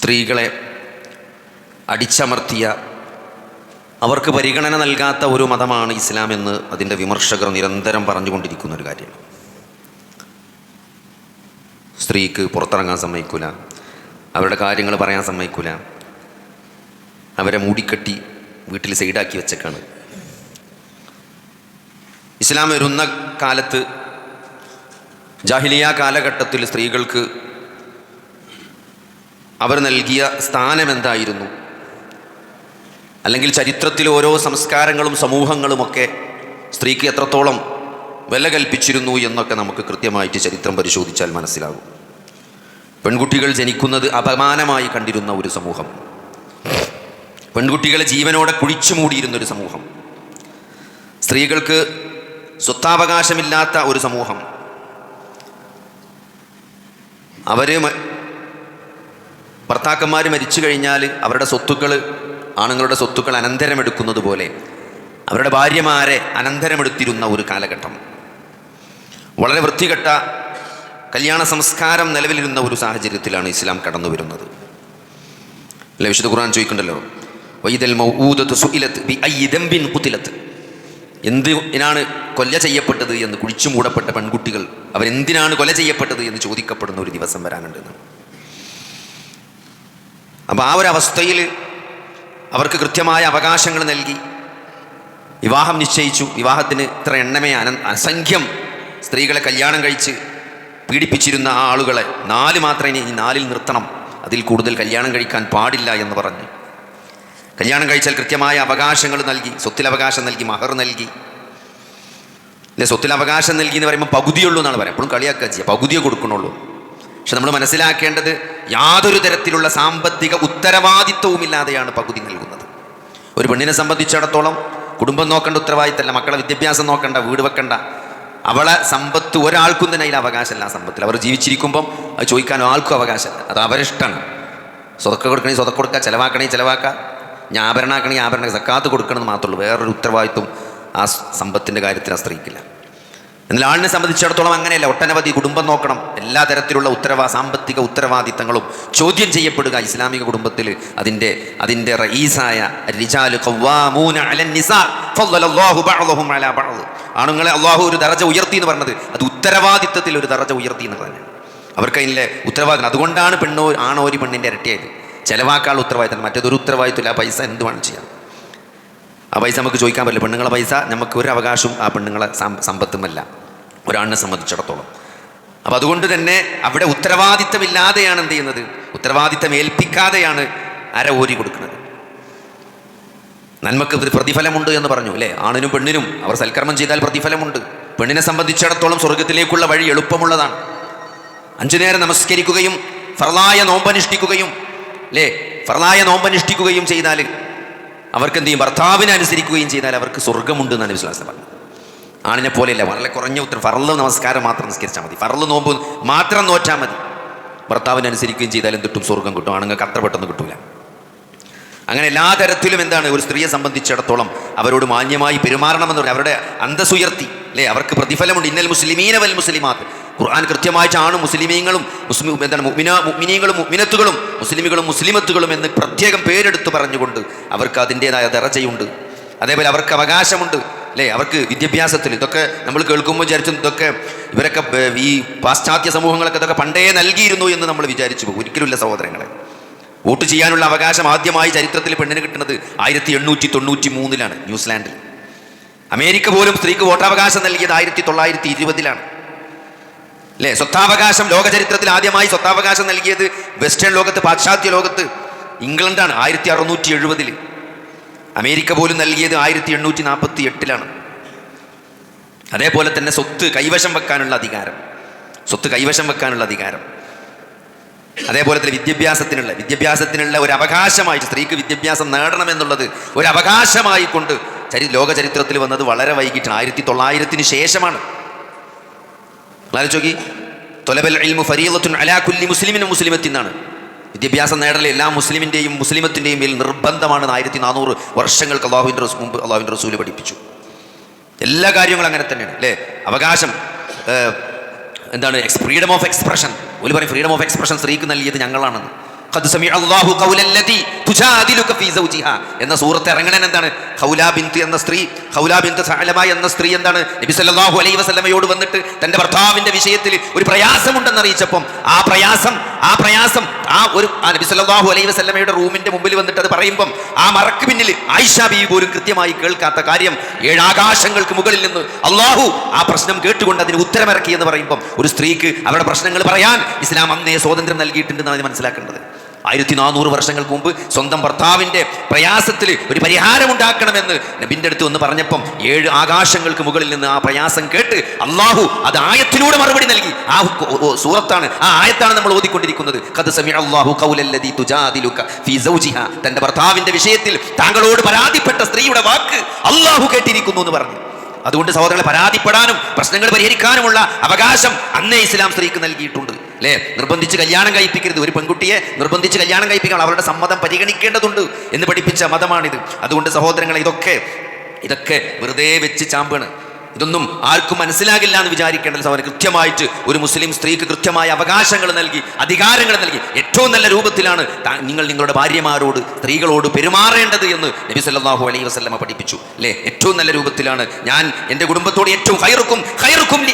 സ്ത്രീകളെ അടിച്ചമർത്തിയ അവർക്ക് പരിഗണന നൽകാത്ത ഒരു മതമാണ് ഇസ്ലാം എന്ന് അതിന്റെ വിമർശകർ നിരന്തരം പറഞ്ഞുകൊണ്ടിരിക്കുന്ന ഒരു കാര്യമാണ്. സ്ത്രീക്ക് പുറത്തിറങ്ങാൻ സമ്മതിക്കൂല അവരുടെ കാര്യങ്ങൾ പറയാൻ സമ്മതിക്കൂല അവരെ മൂടിക്കെട്ടി വീട്ടിൽ സൈഡാക്കി വെച്ചേക്കാണ്. ഇസ്ലാം വരുന്ന കാലത്ത് ജാഹിലിയ കാലഘട്ടത്തിൽ സ്ത്രീകൾക്ക് അവർ നൽകിയ സ്ഥാനം എന്തായിരുന്നു അല്ലെങ്കിൽ ചരിത്രത്തിൽ ഓരോ സംസ്കാരങ്ങളും സമൂഹങ്ങളുമൊക്കെ സ്ത്രീക്ക് എത്രത്തോളം വില കൽപ്പിച്ചിരുന്നു എന്നൊക്കെ നമുക്ക് കൃത്യമായിട്ട് ചരിത്രം പരിശോധിച്ചാൽ മനസ്സിലാകും. പെൺകുട്ടികൾ ജനിക്കുന്നത് അപമാനമായി കണ്ടിരുന്ന ഒരു സമൂഹം. പെൺകുട്ടികളെ ജീവനോടെ കുഴിച്ചു മൂടിയിരുന്ന ഒരു സമൂഹം. സ്ത്രീകൾക്ക് സ്വത്താവകാശമില്ലാത്ത ഒരു സമൂഹം. അവർ ഭർത്താക്കന്മാർ മരിച്ചു കഴിഞ്ഞാൽ അവരുടെ സ്വത്തുക്കൾ ആണുങ്ങളുടെ സ്വത്തുക്കൾ അനന്തരമെടുക്കുന്നത് പോലെ അവരുടെ ഭാര്യമാരെ അനന്തരമെടുത്തിരുന്ന ഒരു കാലഘട്ടം. വളരെ വൃത്തികെട്ട കല്യാണ സംസ്കാരം നിലവിലിരുന്ന ഒരു സാഹചര്യത്തിലാണ് ഇസ്ലാം കടന്നു വരുന്നത് അല്ലെ? വിശുദ്ധ ഖുർആൻ ചോദിക്കണ്ടല്ലോ വൈദൽ മൗദത്ത് സുഇലത്ത് ബി അയ്യി ദംബിൻ ഖുതിലത്ത് എന്തിനാണ് കൊല ചെയ്യപ്പെട്ടത് എന്ന് കുഴിച്ചു മൂടപ്പെട്ട പെൺകുട്ടികൾ അവരെന്തിനാണ് കൊല ചെയ്യപ്പെട്ടത് എന്ന് ചോദിക്കപ്പെടുന്ന ഒരു ദിവസം വരാനുണ്ടെന്ന് അപ്പോൾ ആ ഒരു അവസ്ഥയിൽ അവർക്ക് കൃത്യമായ അവകാശങ്ങൾ നൽകി. വിവാഹം നിശ്ചയിച്ചു. വിവാഹത്തിന് ഇത്ര എണ്ണമേ അന അസംഖ്യം സ്ത്രീകളെ കല്യാണം കഴിച്ച് പീഡിപ്പിച്ചിരുന്ന ആ ആളുകളെ നാല് മാത്രമേ ഇനി നാലിൽ നിർത്തണം. അതിൽ കൂടുതൽ കല്യാണം കഴിക്കാൻ പാടില്ല എന്ന് പറഞ്ഞു. കല്യാണം കഴിച്ചാൽ കൃത്യമായ അവകാശങ്ങൾ നൽകി. സ്വത്തിൽ അവകാശം നൽകി മഹർ നൽകി. അല്ലെ സ്വത്തിൽ അവകാശം നൽകി എന്ന് പറയുമ്പോൾ പകുതിയുള്ളൂ എന്നാണ് പറയാം എപ്പോഴും കളിയാക്കുക ചെയ്യുക പകുതിയെ കൊടുക്കണുള്ളൂ പക്ഷെ നമ്മൾ മനസ്സിലാക്കേണ്ടത് യാതൊരു തരത്തിലുള്ള സാമ്പത്തിക ഉത്തരവാദിത്വവുമില്ലാതെയാണ് പകുതി നൽകുന്നത്. ഒരു പെണ്ണിനെ സംബന്ധിച്ചിടത്തോളം കുടുംബം നോക്കേണ്ട ഉത്തരവാദിത്തമല്ല മക്കളെ വിദ്യാഭ്യാസം നോക്കണ്ട വീട് വെക്കണ്ട. അവളെ സമ്പത്ത് ഒരാൾക്കും തന്നെ അതിൽ അവകാശമല്ല ആ സമ്പത്തിൽ. അവർ ജീവിച്ചിരിക്കുമ്പം അത് ചോദിക്കാനോ ആൾക്കും അവകാശമല്ല. അത് അവരിഷ്ടമാണ്. സ്വതക്ക കൊടുക്കണേ സ്വതക്ക കൊടുക്കുക ചിലവാക്കണേ ചിലവാക്കുക ഞാൻ ആഭരണ സക്കാത്ത് കൊടുക്കണമെന്ന് മാത്രമേ ഉള്ളൂ. വേറൊരു ഉത്തരവാദിത്വം ആ സമ്പത്തിന്റെ കാര്യത്തിൽ ആ സ്ത്രീക്കില്ല എന്നാൽ ആളിനെ സംബന്ധിച്ചിടത്തോളം അങ്ങനെയല്ല. ഒട്ടനവധി കുടുംബം നോക്കണം. എല്ലാ തരത്തിലുള്ള ഉത്തരവാ സാമ്പത്തിക ഉത്തരവാദിത്തങ്ങളും ചോദ്യം ചെയ്യപ്പെടുക ഇസ്ലാമിക കുടുംബത്തിൽ. അതിന്റെ അതിന്റെ അലാ ആണുങ്ങളെ അള്ളാഹു ഒരു ദറജ ഉയർത്തി എന്ന് പറഞ്ഞത്. അത് ഉത്തരവാദിത്തത്തിൽ ഒരു ദറജ ഉയർത്തി എന്ന് പറഞ്ഞു അവർക്ക് അതിന്റെ ഉത്തരവാദിത്തം. അതുകൊണ്ടാണ് പെണ്ണോ ആണോ ഒരു പെണ്ണിന്റെ ഇരട്ടിയായത്. ചിലവാക്കാനുള്ള ഉത്തരവാദിത്തം. മറ്റേതൊരു ഉത്തരവാദിത്തമില്ല ആ പൈസ എന്ത് വേണം ചെയ്യാം. ആ പൈസ നമുക്ക് ചോദിക്കാൻ പറ്റില്ല. പെണ്ണുങ്ങളെ പൈസ നമുക്ക് ഒരു അവകാശവും ആ പെണ്ണുങ്ങളെ സമ്പത്തുമല്ല. ഒരാളിനെ സംബന്ധിച്ചിടത്തോളം. അപ്പം അതുകൊണ്ട് തന്നെ അവിടെ ഉത്തരവാദിത്തമില്ലാതെയാണ് എന്ത് ചെയ്യുന്നത്? ഉത്തരവാദിത്തം ഏൽപ്പിക്കാതെയാണ് അര ഓരി കൊടുക്കുന്നത്. നന്മക്ക് പ്രതിഫലമുണ്ട് എന്ന് പറഞ്ഞു അല്ലേ? ആണിനും പെണ്ണിനും അവർ സൽക്കർമ്മം ചെയ്താൽ പ്രതിഫലമുണ്ട്. പെണ്ണിനെ സംബന്ധിച്ചിടത്തോളം സ്വർഗത്തിലേക്കുള്ള വഴി എളുപ്പമുള്ളതാണ്. അഞ്ചു നേരം നമസ്കരിക്കുകയും ഫർലായ നോമ്പനുഷ്ഠിക്കുകയും അല്ലേ? ഫർലായ നോമ്പനുഷ്ഠിക്കുകയും ചെയ്താൽ അവർക്ക് എന്ത് ചെയ്യും? ഭർത്താവിനെ അനുസരിക്കുകയും ചെയ്താൽ അവർക്ക് സ്വർഗമുണ്ട് എന്നാണ് വിശ്വാസം പറഞ്ഞത്. ആണിനെ പോലെയല്ല വളരെ കുറഞ്ഞ ഉത്തരം. ഫറൽ നമസ്കാരം മാത്രം നിസ്കരിച്ചാൽ മതി. ഫറൽ നോമ്പ് മാത്രം നോറ്റാൽ മതി. ഭർത്താവിനെ അനുസരിക്കുകയും ചെയ്താൽ എന്തിട്ടും സ്വർഗം കിട്ടും. ആണുങ്ങൾക്ക് അത്ര പെട്ടെന്ന് കിട്ടൂല. അങ്ങനെ എല്ലാ തരത്തിലും എന്താണ്? ഒരു സ്ത്രീയെ സംബന്ധിച്ചിടത്തോളം അവരോട് മാന്യമായി പെരുമാറണമെന്ന് പറഞ്ഞാൽ അവരുടെ അന്തസ്സുയർത്തി. അല്ലേ? അവർക്ക് പ്രതിഫലമുണ്ട്. ഇന്നൽ മുസ്ലിമീന വൽ മുസ്ലിമാത്ത്. ഖുർആൻ ആണ് മുസ്ലിമീങ്ങളും മുസ്ലിം എന്താണ് മുഅ്മിന മുഗ്മിനീങ്ങളും മുഅ്മിനത്തുകളും മുസ്ലിമുകളും മുസ്ലിമത്തുകളും എന്ന് പ്രത്യേകം പേരെടുത്ത് പറഞ്ഞുകൊണ്ട് അവർക്ക് അതിന്റേതായ ദറജയുണ്ട്. അതേപോലെ അവർക്ക് അവകാശമുണ്ട് അല്ലേ? അവർക്ക് വിദ്യാഭ്യാസത്തിൽ ഇതൊക്കെ നമ്മൾ കേൾക്കുമ്പോൾ വിചാരിച്ചു ഇതൊക്കെ ഇവരൊക്കെ ഈ പാശ്ചാത്യ സമൂഹങ്ങളൊക്കെ ഇതൊക്കെ പണ്ടേ നൽകിയിരുന്നു എന്ന് നമ്മൾ വിചാരിച്ചു പോകും. ഒരിക്കലുമില്ല സഹോദരങ്ങളെ. വോട്ട് ചെയ്യാനുള്ള അവകാശം ആദ്യമായി ചരിത്രത്തിൽ പെണ്ണിന് കിട്ടുന്നത് ആയിരത്തി എണ്ണൂറ്റി തൊണ്ണൂറ്റി മൂന്നിലാണ് ന്യൂസിലാൻഡിൽ. അമേരിക്ക പോലും സ്ത്രീക്ക് വോട്ടവകാശം നൽകിയത് ആയിരത്തി തൊള്ളായിരത്തി ഇരുപതിലാണ് അല്ലേ? സ്വത്താവകാശം ലോക ചരിത്രത്തിൽ ആദ്യമായി സ്വത്താവകാശം നൽകിയത് വെസ്റ്റേൺ ലോകത്ത് പാശ്ചാത്യ ലോകത്ത് ഇംഗ്ലണ്ടാണ് ആയിരത്തി അറുന്നൂറ്റി എഴുപതിൽ അമേരിക്ക പോലും നൽകിയത് ആയിരത്തി എണ്ണൂറ്റി നാൽപ്പത്തി എട്ടിലാണ് അതേപോലെ തന്നെ സ്വത്ത് കൈവശം വെക്കാനുള്ള അധികാരം. സ്വത്ത് കൈവശം വെക്കാനുള്ള അധികാരം. അതേപോലെ തന്നെ വിദ്യാഭ്യാസത്തിനുള്ള വിദ്യാഭ്യാസത്തിനുള്ള ഒരു അവകാശമായി സ്ത്രീക്ക് വിദ്യാഭ്യാസം നേടണമെന്നുള്ളത് ഒരു അവകാശമായി കൊണ്ട് ചരി ലോക ചരിത്രത്തിൽ വന്നത് വളരെ വൈകിട്ടാണ്. ആയിരത്തി തൊള്ളായിരത്തിന് ശേഷമാണ്. ആലോചിക്കി തൊലബൽ അലാ കുല്ലി മുസ്ലിമിനും മുസ്ലിമത്തിന്നാണ്. വിദ്യാഭ്യാസം നേടൽ എല്ലാ മുസ്ലിമിന്റെയും മുസ്ലിമത്തിന്റെയും മേൽ നിർബന്ധമാണെന്ന് ആയിരത്തി നാനൂറ് വർഷങ്ങൾക്ക് അള്ളാഹുവിന്റെ മുമ്പ് അള്ളാഹുവിന്റെ റസൂൽ പഠിപ്പിച്ചു. എല്ലാ കാര്യങ്ങളും അങ്ങനെ തന്നെയാണ് അല്ലേ? അവകാശം എന്താണ് ഫ്രീഡം ഓഫ് എക്സ്പ്രഷൻ ഒരു പറയും ഫ്രീഡം ഓഫ് എക്സ്പ്രഷൻ സ്ത്രീക്ക് നൽകിയത് ഞങ്ങളാണെന്ന്. എന്ന സൂറത്ത് ഇറങ്ങണൻ എന്താണ്? ഹൗലാ ബിന്ത് എന്ന സ്ത്രീ ഹൗലാ ബിന്ത് സഹലമ എന്ന സ്ത്രീ എന്താണ്? നബി സല്ലല്ലാഹു അലൈഹി വസല്ലമയോട് വന്നിട്ട് തന്റെ ഭർത്താവിന്റെ വിഷയത്തിൽ ഒരു പ്രയാസമുണ്ടെന്ന് അറിയിച്ചപ്പം ആ പ്രയാസം ആ പ്രയാസം ആ ഒരു നബി സല്ലല്ലാഹു അലൈഹി വസല്ലമയുടെ റൂമിന്റെ മുമ്പിൽ വന്നിട്ട് അത് പറയുമ്പം ആ മറക്ക് പിന്നിൽ ആയിഷ ബീവി പോലും കൃത്യമായി കേൾക്കാത്ത കാര്യം ഏഴാകാശങ്ങൾക്ക് മുകളിൽ നിന്ന് അള്ളാഹു ആ പ്രശ്നം കേട്ടുകൊണ്ട് അതിന് ഉത്തരമിറക്കി എന്ന് പറയുമ്പം ഒരു സ്ത്രീക്ക് അവരുടെ പ്രശ്നങ്ങൾ പറയാൻ ഇസ്ലാം അന്നേ സ്വാതന്ത്ര്യം നൽകിയിട്ടുണ്ടെന്നാണ് മനസ്സിലാക്കേണ്ടത്. ആയിരത്തി നാനൂറ് വർഷങ്ങൾക്ക് മുമ്പ് സ്വന്തം ഭർത്താവിന്റെ പ്രയാസത്തിൽ ഒരു പരിഹാരമുണ്ടാക്കണമെന്ന് നബിന്റെ അടുത്ത് ഒന്ന് പറഞ്ഞപ്പം ഏഴ് ആകാശങ്ങൾക്ക് മുകളിൽ നിന്ന് ആ പ്രയാസം കേട്ട് അള്ളാഹു അത് ആയത്തിലൂടെ മറുപടി നൽകി. ആ സൂറത്താണ്. ആ ആയത്താണ് നമ്മൾ ഓതിക്കൊണ്ടിരിക്കുന്നത്. തന്റെ ഭർത്താവിന്റെ വിഷയത്തിൽ താങ്കളോട് പരാതിപ്പെട്ട സ്ത്രീയുടെ വാക്ക് അള്ളാഹു കേട്ടിരിക്കുന്നു എന്ന് പറഞ്ഞു. അതുകൊണ്ട് സഹോദരങ്ങളെ പരാതിപ്പെടാനും പ്രശ്നങ്ങൾ പരിഹരിക്കാനുമുള്ള അവകാശം അന്നേ ഇസ്ലാം സ്ത്രീക്ക് നൽകിയിട്ടുണ്ട്. അല്ലേ? നിർബന്ധിച്ച് കല്യാണം കഴിപ്പിക്കരുത്. ഒരു പെൺകുട്ടിയെ നിർബന്ധിച്ച് കല്യാണം കഴിപ്പിക്കണം. അവരുടെ സമ്മതം പരിഗണിക്കേണ്ടതുണ്ട് എന്ന് പഠിപ്പിച്ച മതമാണിത്. അതുകൊണ്ട് സഹോദരങ്ങളെ ഇതൊക്കെ ഇതൊക്കെ വെറുതെ വെച്ച് ചാമ്പാണ്. ഇതൊന്നും ആർക്കും മനസ്സിലാകില്ല എന്ന് വിചാരിക്കേണ്ടത് സഹോദരൻ കൃത്യമായിട്ട് ഒരു മുസ്ലിം സ്ത്രീക്ക് കൃത്യമായ അവകാശങ്ങൾ നൽകി അധികാരങ്ങൾ നൽകി. ഏറ്റവും നല്ല രൂപത്തിലാണ് നിങ്ങൾ നിങ്ങളുടെ ഭാര്യമാരോട് സ്ത്രീകളോട് പെരുമാറേണ്ടത് എന്ന് നബി സല്ലാഹു അലൈഹി വസല്ലമ പഠിപ്പിച്ചു. അല്ലേ? ഏറ്റവും നല്ല രൂപത്തിലാണ്. ഞാൻ എന്റെ കുടുംബത്തോട് ഏറ്റവും ഹൈറുക്കും ഹൈറുക്കും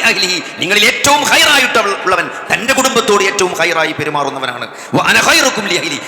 നിങ്ങളിൽ ഏറ്റവും ഹൈറായിട്ട് ഉള്ളവൻ തന്റെ കുടുംബത്തോട് ഏറ്റവും ഹൈറായി പെരുമാറുന്നവനാണ്.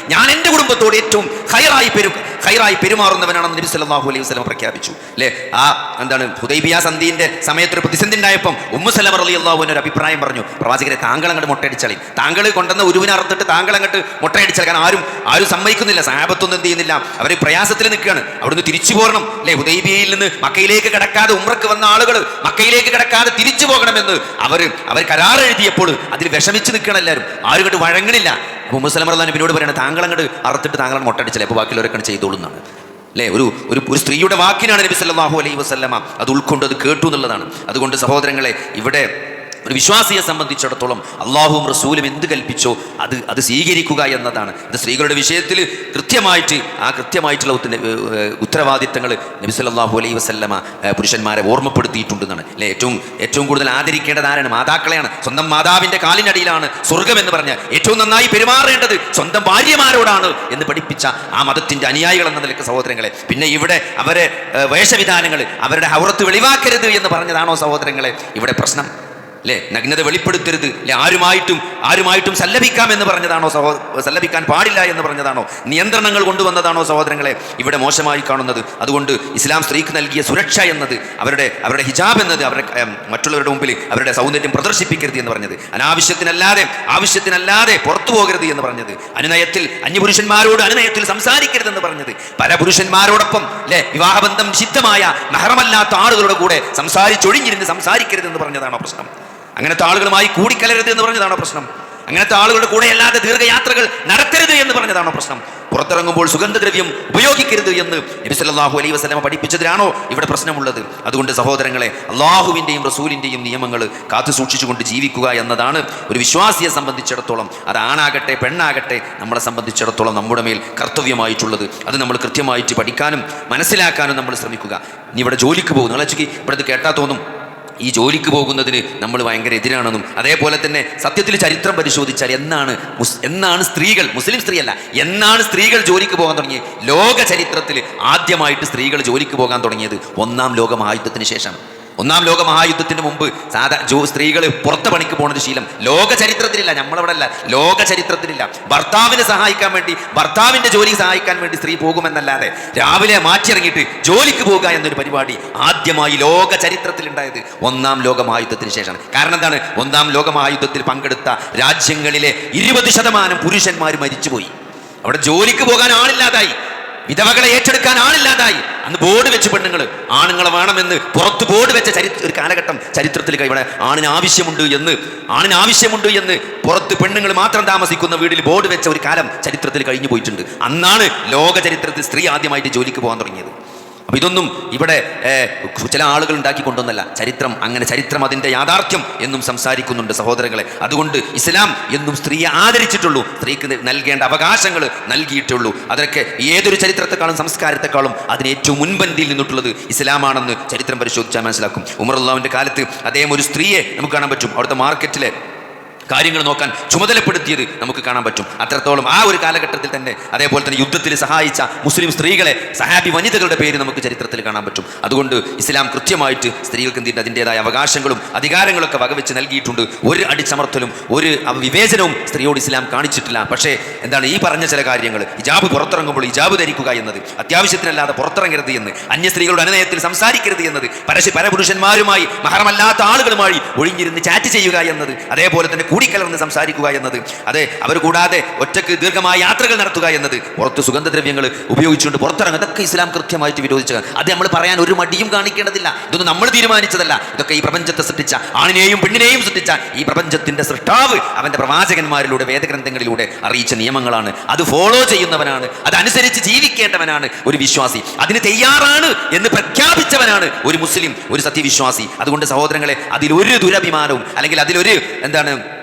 ഞാൻ എന്റെ കുടുംബത്തോട് ഏറ്റവും ഹൈറായി പെരു ഹൈറായി പെരുമാറുന്നവനാണെന്ന് നബി സല്ലല്ലാഹു അലൈഹി വസ്ലം പ്രഖ്യാപിച്ചു. അല്ലേ ആ എന്താണ് ഹുദൈബിയ സന്ധിന്റെ സമയത്ത് ഒരു പ്രതിസന്ധി ഉണ്ടായപ്പം ഉമ്മു സലമ റളിയല്ലാഹു അൻഹ ഒരു അഭിപ്രായം പറഞ്ഞു. പ്രവാചകരെ താങ്കൾ അങ്ങോട്ട് മുട്ടയടിച്ചളി. താങ്കൾ കൊണ്ടുവന്ന ഉരുവിനെ അറുത്തിട്ട് താങ്കൾ അങ്ങോട്ട് മുട്ടയടിച്ചാൽ കാരണം ആരും ആരും സമ്മതിക്കുന്നില്ല. സാഹബത്തൊന്നും എന്ത് ചെയ്യുന്നില്ല. അവർ പ്രയാസത്തിൽ നിൽക്കുകയാണ്. അവിടുന്ന് തിരിച്ചു പോകണം അല്ലേ ഹുദൈബിയയിൽ നിന്ന് മക്കയിലേക്ക് കിടക്കാതെ ഉമ്രക്ക് വന്ന ആളുകൾ മക്കയിലേക്ക് കിടക്കാതെ തിരിച്ചു പോകണമെന്ന് അവർ അവർ കരാർ എഴുതിയപ്പോൾ അതിൽ വിഷമിച്ച് നിൽക്കണം എല്ലാവരും. ആരും ഇങ്ങോട്ട് വഴങ്ങണില്ല. മുഹമ്മദ് റഹ്ലാൻ പിന്നോട് പറയണം താങ്കൾ അങ്ങോട്ട് അറുത്തിട്ട് താങ്കൾ മുട്ടടിച്ചില്ല അപ്പോൾ ബാക്കിയുള്ളവരൊക്കെ ചെയ്തോളൂ എന്നാണ് അല്ലേ? ഒരു ഒരു ഒരു സ്ത്രീയുടെ വാക്കിനാണ് നബി സല്ലാഹു അലൈഹി വസ്ലമ അത് ഉൾക്കൊണ്ട് അത് കേട്ടു എന്നുള്ളതാണ്. അതുകൊണ്ട് സഹോദരങ്ങളെ ഇവിടെ ഒരു വിശ്വാസിയെ സംബന്ധിച്ചിടത്തോളം അള്ളാഹുവും റസൂലും എന്ത് കൽപ്പിച്ചോ അത് അത് സ്വീകരിക്കുക എന്നതാണ്. ഇത് സ്ത്രീകളുടെ വിഷയത്തിൽ കൃത്യമായിട്ട് ആ കൃത്യമായിട്ടുള്ള ഉത്ത- ഉത്തരവാദിത്തങ്ങൾ നബി സല്ലല്ലാഹു അലൈഹി വസല്ലമ പുരുഷന്മാരെ ഓർമ്മപ്പെടുത്തിയിട്ടുണ്ടെന്നാണ്. അല്ലെ? ഏറ്റവും ഏറ്റവും കൂടുതൽ ആദരിക്കേണ്ടത് ആരാണ് മാതാക്കളെയാണ്. സ്വന്തം മാതാവിന്റെ കാലിനടിയിലാണ് സ്വർഗം എന്ന് പറഞ്ഞ ഏറ്റവും നന്നായി പെരുമാറേണ്ടത് സ്വന്തം ഭാര്യമാരോടാണ് എന്ന് പഠിപ്പിച്ച ആ മതത്തിന്റെ അനുയായികൾ എന്ന നിലയ്ക്ക് സഹോദരങ്ങളെ. പിന്നെ ഇവിടെ അവരെ വേഷവിധാനങ്ങൾ അവരുടെ ഹൗറത്ത് വെളിവാക്കരുത് എന്ന് പറഞ്ഞതാണോ സഹോദരങ്ങളെ? ഇവിടെ പ്രശ്നം. അല്ലേ നഗ്നത വെളിപ്പെടുത്തരുത്. അല്ലെ ആരുമായിട്ടും ആരുമായിട്ടും സല്ലപിക്കാം എന്ന് പറഞ്ഞതാണോ സഹോ സല്ലപിക്കാൻ പാടില്ല എന്ന് പറഞ്ഞതാണോ? നിയന്ത്രണങ്ങൾ കൊണ്ടുവന്നതാണോ സഹോദരങ്ങളെ? ഇവിടെ മോശമായി കാണുന്നത്. അതുകൊണ്ട് ഇസ്ലാം സ്ത്രീക്ക് നൽകിയ സുരക്ഷ എന്നത് അവരുടെ അവരുടെ ഹിജാബ് എന്നത് അവരുടെ മറ്റുള്ളവരുടെ മുമ്പിൽ അവരുടെ സൗന്ദര്യം പ്രദർശിപ്പിക്കരുത് എന്ന് പറഞ്ഞത്. അനാവശ്യത്തിനല്ലാതെ ആവശ്യത്തിനല്ലാതെ പുറത്തു പോകരുത് എന്ന് പറഞ്ഞത്. അനുനയത്തിൽ അന്യപുരുഷന്മാരോട് അനുനയത്തിൽ സംസാരിക്കരുതെന്ന് പറഞ്ഞത്. പല പുരുഷന്മാരോടൊപ്പം അല്ലെ വിവാഹബന്ധം നിഷിദ്ധമായ മഹറമല്ലാത്ത ആളുകളുടെ കൂടെ സംസാരിച്ചൊഴിഞ്ഞിരുന്ന് സംസാരിക്കരുതെന്ന് പറഞ്ഞതാണോ പ്രശ്നം? അങ്ങനത്തെ ആളുകളുമായി കൂടിക്കലരുത് എന്ന് പറഞ്ഞതാണോ പ്രശ്നം? അങ്ങനത്തെ ആളുകളുടെ കൂടെ അല്ലാതെ ദീർഘയാത്രകൾ നടത്തരുത് എന്ന് പറഞ്ഞതാണോ പ്രശ്നം? പുറത്തിറങ്ങുമ്പോൾ സുഗന്ധദ്രവ്യം ഉപയോഗിക്കരുത് എന്ന് നബി അലൈ അലൈഹി വസല്ലമ പഠിപ്പിച്ചതിനാണോ ഇവിടെ പ്രശ്നമുള്ളത്? അതുകൊണ്ട് സഹോദരങ്ങളെ അള്ളാഹുവിന്റെയും റസൂലിന്റെയും നിയമങ്ങൾ കാത്തു സൂക്ഷിച്ചുകൊണ്ട് ജീവിക്കുക എന്നതാണ് ഒരു വിശ്വാസിയെ സംബന്ധിച്ചിടത്തോളം. അത് ആണാകട്ടെ പെണ്ണാകട്ടെ നമ്മളെ സംബന്ധിച്ചിടത്തോളം നമ്മുടെ മേൽ കർത്തവ്യമായിട്ടുള്ളത്. അത് നമ്മൾ കൃത്യമായിട്ട് പഠിക്കാനും മനസ്സിലാക്കാനും നമ്മൾ ശ്രമിക്കുക. ഇനി ഇവിടെ ജോലിക്ക് പോകും നിങ്ങളെ ഇവിടെ കേട്ടാൽ തോന്നും. ഈ ജോലിക്ക് പോകുന്നതിന് നമ്മൾ ഭയങ്കര എതിരാണെന്നും അതേപോലെ തന്നെ സത്യത്തിൽ ചരിത്രം പരിശോധിച്ചാൽ എന്നാണ് എന്നാണ് സ്ത്രീകൾ മുസ്ലിം സ്ത്രീയല്ല എന്നാണ് സ്ത്രീകൾ ജോലിക്ക് പോകാൻ തുടങ്ങിയത്? ലോക ചരിത്രത്തിൽ ആദ്യമായിട്ട് സ്ത്രീകൾ ജോലിക്ക് പോകാൻ തുടങ്ങിയത് ഒന്നാം ലോക മഹായുദ്ധത്തിന് ശേഷം ഒന്നാം ലോക മഹായുദ്ധത്തിന് മുമ്പ് സാധാ ജോ സ്ത്രീകൾ പുറത്ത് പണിക്ക് പോകുന്ന ശീലം. ലോക ചരിത്രത്തിലില്ല നമ്മളവിടെ അല്ല ലോക ചരിത്രത്തിലില്ല. ഭർത്താവിനെ സഹായിക്കാൻ വേണ്ടി ഭർത്താവിന്റെ ജോലി സഹായിക്കാൻ വേണ്ടി സ്ത്രീ പോകുമെന്നല്ലാതെ രാവിലെ മാറ്റിയിറങ്ങിയിട്ട് ജോലിക്ക് പോകുക എന്നൊരു പരിപാടി ആദ്യമായി ലോക ചരിത്രത്തിൽ ഉണ്ടായത് ഒന്നാം ലോക മഹായുദ്ധത്തിന് ശേഷമാണ്. കാരണം എന്താണ്? ഒന്നാം ലോക മഹായുദ്ധത്തിൽ പങ്കെടുത്ത രാജ്യങ്ങളിലെ ഇരുപത് ശതമാനം പുരുഷന്മാർ മരിച്ചുപോയി. അവിടെ ജോലിക്ക് പോകാൻ ആളില്ലാതായി. വിധവകളെ ഏറ്റെടുക്കാൻ ആളില്ലാതായി. അന്ന് ബോർഡ് വെച്ച് പെണ്ണുങ്ങൾ ആണുങ്ങളെ വേണമെന്ന് പുറത്ത് ബോർഡ് വെച്ച ചരി ഒരു കാലഘട്ടം ചരിത്രത്തിൽ ഇവിടെ ആണിന് ആവശ്യമുണ്ട് എന്ന് ആണിന് ആവശ്യമുണ്ട് എന്ന് പുറത്ത് പെണ്ണുങ്ങൾ മാത്രം താമസിക്കുന്ന വീട്ടിൽ ബോർഡ് വെച്ച ഒരു കാലം ചരിത്രത്തിൽ കഴിഞ്ഞു പോയിട്ടുണ്ട്. അന്നാണ് ലോക ചരിത്രത്തിൽ സ്ത്രീ ആദ്യമായിട്ട് ജോലിക്ക് പോകാൻ തുടങ്ങിയത്. അപ്പൊ ഇതൊന്നും ഇവിടെ ചില ആളുകൾ ഉണ്ടാക്കി കൊണ്ടൊന്നല്ല. ചരിത്രം അങ്ങനെ ചരിത്രം അതിന്റെ യാഥാർത്ഥ്യം എന്നും സംസാരിക്കുന്നുണ്ട് സഹോദരങ്ങളെ. അതുകൊണ്ട് ഇസ്ലാം എന്നും സ്ത്രീയെ ആദരിച്ചിട്ടുള്ളൂ. സ്ത്രീക്ക് നൽകേണ്ട അവകാശങ്ങൾ നൽകിയിട്ടുള്ളൂ. അതൊക്കെ ഏതൊരു ചരിത്രത്തെക്കാളും സംസ്കാരത്തെക്കാളും അതിന് ഏറ്റവും മുൻപന്തിയിൽ നിന്നിട്ടുള്ളത് ഇസ്ലാമാണെന്ന് ചരിത്രം പരിശോധിച്ചാൽ മനസ്സിലാക്കും. ഉമർ അള്ളാഹുവിന്റെ കാലത്ത് അദ്ദേഹം ഒരു സ്ത്രീയെ നമുക്ക് കാണാൻ പറ്റും. അവിടുത്തെ മാർക്കറ്റിലെ കാര്യങ്ങൾ നോക്കാൻ ചുമതലപ്പെടുത്തിയത് നമുക്ക് കാണാൻ പറ്റും. അത്രത്തോളം ആ ഒരു കാലഘട്ടത്തിൽ തന്നെ അതേപോലെ തന്നെ യുദ്ധത്തിൽ സഹായിച്ച മുസ്ലിം സ്ത്രീകളെ സഹാബി വനിതകളുടെ പേര് നമുക്ക് ചരിത്രത്തിൽ കാണാൻ പറ്റും. അതുകൊണ്ട് ഇസ്ലാം കൃത്യമായിട്ട് സ്ത്രീകൾക്ക് എന്തിന്റെ അതിന്റെതായ അവകാശങ്ങളും അധികാരങ്ങളൊക്കെ വകവെച്ച് നൽകിയിട്ടുണ്ട്. ഒരു അടിച്ചമർത്തലും ഒരു വിവേചനവും സ്ത്രീയോട് ഇസ്ലാം കാണിച്ചിട്ടില്ല. പക്ഷേ എന്താണ് ഈ പറഞ്ഞ ചില കാര്യങ്ങൾ? ഹിജാബ് പുറത്തിറങ്ങുമ്പോൾ ഹിജാബ് ധരിക്കുക എന്നത് അത്യാവശ്യത്തിനല്ലാതെ പുറത്തിറങ്ങരുത് എന്ന് അന്യ സ്ത്രീകളുടെ അനുനയത്തിൽ സംസാരിക്കരുത് എന്നത് പരശ പരപുരുഷന്മാരുമായി മഹറമല്ലാത്ത ആളുകളുമായി ഒഴിഞ്ഞിരുന്ന് ചാറ്റ് ചെയ്യുക എന്നത് അതേപോലെ തന്നെ കൂടിക്കലർന്ന് സംസാരിക്കുക എന്നത്. അതെ അവർ കൂടാതെ ഒറ്റയ്ക്ക് ദീർഘമായ യാത്രകൾ നടത്തുക എന്നത്. പുറത്ത് സുഗന്ധദ്രവ്യങ്ങൾ ഉപയോഗിച്ചുകൊണ്ട് പുറത്തിറങ്ങുക. ഇതൊക്കെ ഇസ്ലാം കൃത്യമായിട്ട് വിരോധിച്ചത് അത് നമ്മൾ പറയാൻ ഒരു മടിയും കാണിക്കേണ്ടതില്ല. ഇതൊന്നും നമ്മൾ തീരുമാനിച്ചതല്ല. ഇതൊക്കെ ഈ പ്രപഞ്ചത്തെ സൃഷ്ടിച്ച ആണിനെയും പെണ്ണിനെയും സൃഷ്ടിച്ച ഈ പ്രപഞ്ചത്തിന്റെ സൃഷ്ടാവ് അവന്റെ പ്രവാചകന്മാരിലൂടെ വേദഗ്രന്ഥങ്ങളിലൂടെ അറിയിച്ച നിയമങ്ങളാണ്. അത് ഫോളോ ചെയ്യുന്നവനാണ്. അതനുസരിച്ച് ജീവിക്കേണ്ടവനാണ് ഒരു വിശ്വാസി. അതിന് തയ്യാറാണ് എന്ന് പ്രഖ്യാപിച്ചവനാണ് ഒരു മുസ്ലിം ഒരു സത്യവിശ്വാസി. അതുകൊണ്ട് സഹോദരങ്ങളെ അതിലൊരു ദുരഭിമാനവും അല്ലെങ്കിൽ അതിലൊരു എന്താണ്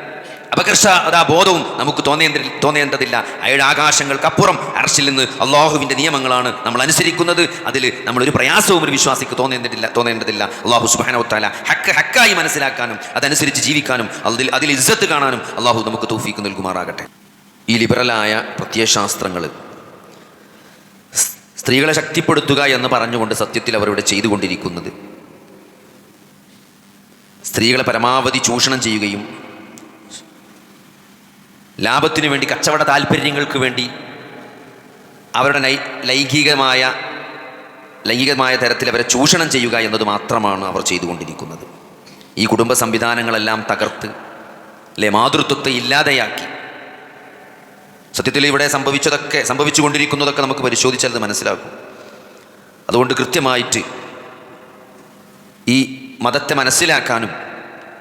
അപകർഷതാ ബോധവും നമുക്ക് തോന്നേണ്ട തോന്നേണ്ടതില്ല. അയാളുടെ ആകാശങ്ങൾക്കപ്പുറം അർഷിൽ നിന്ന് അള്ളാഹുവിന്റെ നിയമങ്ങളാണ് നമ്മൾ അനുസരിക്കുന്നത്. അതിൽ നമ്മളൊരു പ്രയാസവും ഒരു വിശ്വാസിക്ക് തോന്നേണ്ടതില്ല തോന്നേണ്ടതില്ല. അള്ളാഹു സുബാനോത്താല ഹക്ക് ഹക്കായി മനസ്സിലാക്കാനും അതനുസരിച്ച് ജീവിക്കാനും അതിൽ അതിൽ ഇജ്ജത്ത് കാണാനും അള്ളാഹു നമുക്ക് തൗഫീക്ക് നൽകുമാറാകട്ടെ. ഈ ലിബറലായ പ്രത്യയശാസ്ത്രങ്ങൾ സ്ത്രീകളെ ശക്തിപ്പെടുത്തുക എന്ന് പറഞ്ഞുകൊണ്ട് സത്യത്തിൽ അവരിവിടെ ചെയ്തുകൊണ്ടിരിക്കുന്നത്. സ്ത്രീകളെ പരമാവധി ചൂഷണം ചെയ്യുകയും ലാഭത്തിനു വേണ്ടി കച്ചവട താല്പര്യങ്ങൾക്ക് വേണ്ടി അവരുടെ ലൈംഗികമായ ലൈംഗികമായ തരത്തിൽ അവരെ ചൂഷണം ചെയ്യുക എന്നത് മാത്രമാണ് അവർ ചെയ്തുകൊണ്ടിരിക്കുന്നത്. ഈ കുടുംബ സംവിധാനങ്ങളെല്ലാം തകർത്ത് അല്ലെ മാതൃത്വത്തെ ഇല്ലാതെയാക്കി. സത്യത്തിൽ ഇവിടെ സംഭവിച്ചതൊക്കെ സംഭവിച്ചു കൊണ്ടിരിക്കുന്നതൊക്കെ നമുക്ക് പരിശോധിച്ചാൽ അത് മനസ്സിലാക്കും അതുകൊണ്ട് കൃത്യമായിട്ട് ഈ മതത്തെ മനസ്സിലാക്കാനും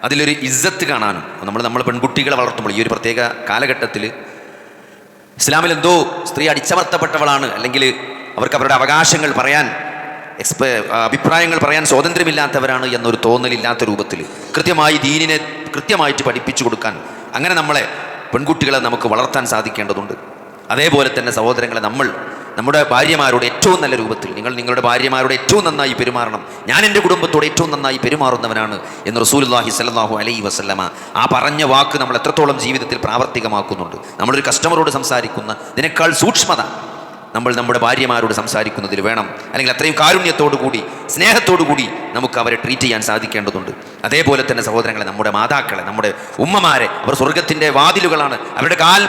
അതിലൊരു ഇജ്ജത്ത് കാണാനും നമ്മൾ നമ്മൾ പെൺകുട്ടികളെ വളർത്തുമ്പോൾ ഈ ഒരു പ്രത്യേക കാലഘട്ടത്തിൽ ഇസ്ലാമിൽ എന്തോ സ്ത്രീ അടിച്ചമർത്തപ്പെട്ടവളാണ് അല്ലെങ്കിൽ അവർക്ക് അവരുടെ അവകാശങ്ങൾ പറയാൻ എക്സ്പ അഭിപ്രായങ്ങൾ പറയാൻ സ്വാതന്ത്ര്യമില്ലാത്തവരാണ് എന്നൊരു തോന്നലില്ലാത്ത രൂപത്തിൽ കൃത്യമായി ദീനിനെ കൃത്യമായിട്ട് പഠിപ്പിച്ചു കൊടുക്കാൻ അങ്ങനെ നമ്മളെ പെൺകുട്ടികളെ നമുക്ക് വളർത്താൻ സാധിക്കേണ്ടതുണ്ട്. അതേപോലെ തന്നെ സഹോദരങ്ങളെ നമ്മൾ നമ്മുടെ ഭാര്യമാരോട് ഏറ്റവും നല്ല രൂപത്തിൽ നിങ്ങൾ നിങ്ങളുടെ ഭാര്യമാരോട് ഏറ്റവും നന്നായി പെരുമാറണം. ഞാൻ എന്റെ കുടുംബത്തോട് ഏറ്റവും നന്നായി പെരുമാറുന്നവനാണ് എന്ന് റസൂലുല്ലാഹി സല്ലാഹു അലൈ വസ്ലമ ആ പറഞ്ഞ വാക്ക് നമ്മൾ എത്രത്തോളം ജീവിതത്തിൽ പ്രാവർത്തികമാക്കുന്നുണ്ട്. നമ്മളൊരു കസ്റ്റമറോട് സംസാരിക്കുന്ന ഇതിനേക്കാൾ സൂക്ഷ്മത നമ്മൾ നമ്മുടെ ഭാര്യമാരോട് സംസാരിക്കുന്നതിൽ വേണം. അല്ലെങ്കിൽ അത്രയും കാരുണ്യത്തോടു കൂടി സ്നേഹത്തോടു കൂടി നമുക്ക് അവരെ ട്രീറ്റ് ചെയ്യാൻ സാധിക്കേണ്ടതുണ്ട്. അതേപോലെ തന്നെ സഹോദരങ്ങളെ നമ്മുടെ മാതാക്കളെ നമ്മുടെ ഉമ്മമാരെ അവർ സ്വർഗത്തിന്റെ വാതിലുകളാണ്. അവരുടെ കാൽ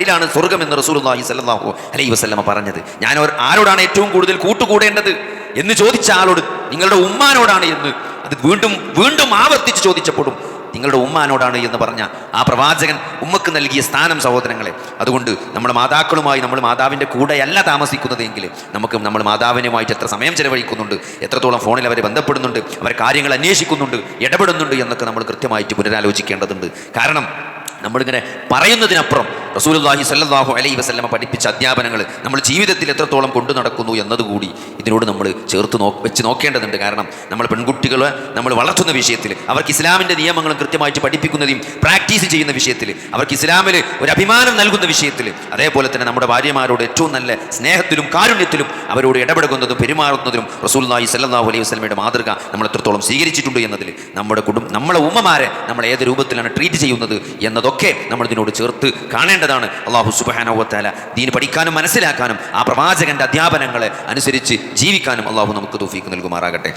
ടിലാണ് സ്വർഗം എന്ന് റസൂലുള്ളാഹി സ്വല്ലല്ലാഹു അലൈഹി വസല്ലമ പറഞ്ഞത്. ഞാൻ ആരോടാണ് ഏറ്റവും കൂടുതൽ കൂട്ടുകൂടേണ്ടത് എന്ന് ചോദിച്ച ആളോട് നിങ്ങളുടെ ഉമ്മാനോടാണ് എന്ന് അത് വീണ്ടും വീണ്ടും ആവർത്തിച്ച് ചോദിച്ചപ്പോഴും നിങ്ങളുടെ ഉമ്മാനോടാണ് എന്ന് പറഞ്ഞ ആ പ്രവാചകൻ ഉമ്മക്ക് നൽകിയ സ്ഥാനം സഹോദരങ്ങളെ അതുകൊണ്ട് നമ്മൾ മാതാക്കളുമായി നമ്മൾ മാതാവിന്റെ കൂടെയല്ല താമസിക്കുന്നതെങ്കിൽ നമുക്ക് നമ്മൾ മാതാവിനുമായിട്ട് എത്ര സമയം ചെലവഴിക്കുന്നുണ്ട് എത്രത്തോളം ഫോണിൽ അവരെ ബന്ധപ്പെടുന്നുണ്ട് അവർ കാര്യങ്ങൾ അന്വേഷിക്കുന്നുണ്ട് ഇടപെടുന്നുണ്ട് എന്നൊക്കെ നമ്മൾ കൃത്യമായിട്ട് പുനരാലോചിക്കേണ്ടതുണ്ട്. കാരണം നമ്മളിങ്ങനെ പറയുന്നതിനപ്പുറം റസൂലുള്ളാഹി സല്ലാഹു അലൈ വസ്ലമ പഠിപ്പിച്ച അധ്യാപനങ്ങൾ നമ്മൾ ജീവിതത്തിൽ എത്രത്തോളം കൊണ്ടു നടക്കുന്നു എന്നതുകൂടി ഇതിനോട് നമ്മൾ ചേർത്ത് നോ വെച്ച് നോക്കേണ്ടതുണ്ട്. കാരണം നമ്മൾ പെൺകുട്ടികളെ നമ്മൾ വളർത്തുന്ന വിഷയത്തിൽ അവർക്ക് ഇസ്ലാമിന്റെ നിയമങ്ങളും കൃത്യമായിട്ട് പഠിപ്പിക്കുന്നതും പ്രാക്ടീസ് ചെയ്യുന്ന വിഷയത്തിൽ അവർക്ക് ഇസ്ലാമിൽ ഒരു അഭിമാനം നൽകുന്ന വിഷയത്തിൽ അതേപോലെ തന്നെ നമ്മുടെ ഭാര്യമാരോട് ഏറ്റവും നല്ല സ്നേഹത്തിലും കാരുണ്യത്തിലും അവരോട് ഇടപെടുന്നതും പെരുമാറുന്നതിലും റസൂലുള്ളാഹി സല്ലാഹു അലൈഹി വസ്ലമയുടെ മാതൃക നമ്മൾ എത്രത്തോളം സ്വീകരിച്ചിട്ടുണ്ട് എന്നതിൽ നമ്മുടെ കുടുംബം നമ്മളെ ഉമ്മമാരെ നമ്മൾ ഏത് രൂപത്തിലാണ് ട്രീറ്റ് ചെയ്യുന്നത് എന്നതൊക്കെ നമ്മൾ ഇതിനോട് ചേർത്ത് കാണേണ്ടതാണ്. അള്ളാഹു സുബാനോവത്താല ദീന് പഠിക്കാനും മനസ്സിലാക്കാനും ആ പ്രവാചകന്റെ അധ്യാപനങ്ങളെ അനുസരിച്ച് ജീവിക്കാനും അള്ളാഹു നമുക്ക് തോഫീക്ക് നൽകുമാറാകട്ടെ.